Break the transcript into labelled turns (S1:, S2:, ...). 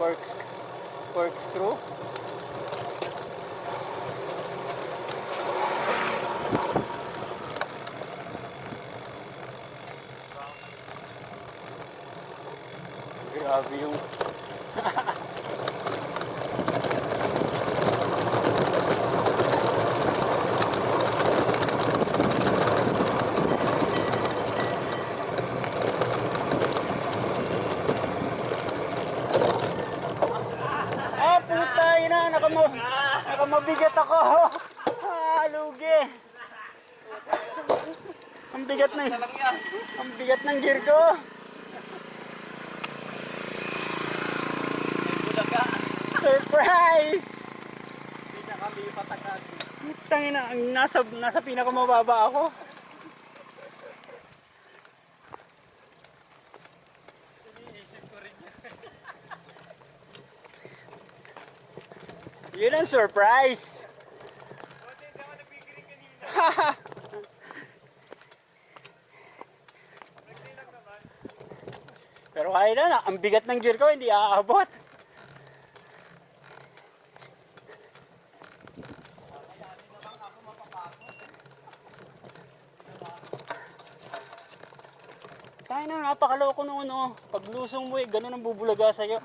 S1: Cork, corkscrew. Grabe yung Ah, puta, ina, nakamo, nakamabigat ako. Ah. Ang bigat ng, ang bigat ng gear ko. Surprise! Tangina, ang nasa, nasa pinakamababa ako. Yun ang surprise. Pero kaya na, ang bigat ng gear ko, hindi aabot. Tayo na, napakaloko nung ano. Pag lusong mo eh, ganun ang bubulaga sa'yo.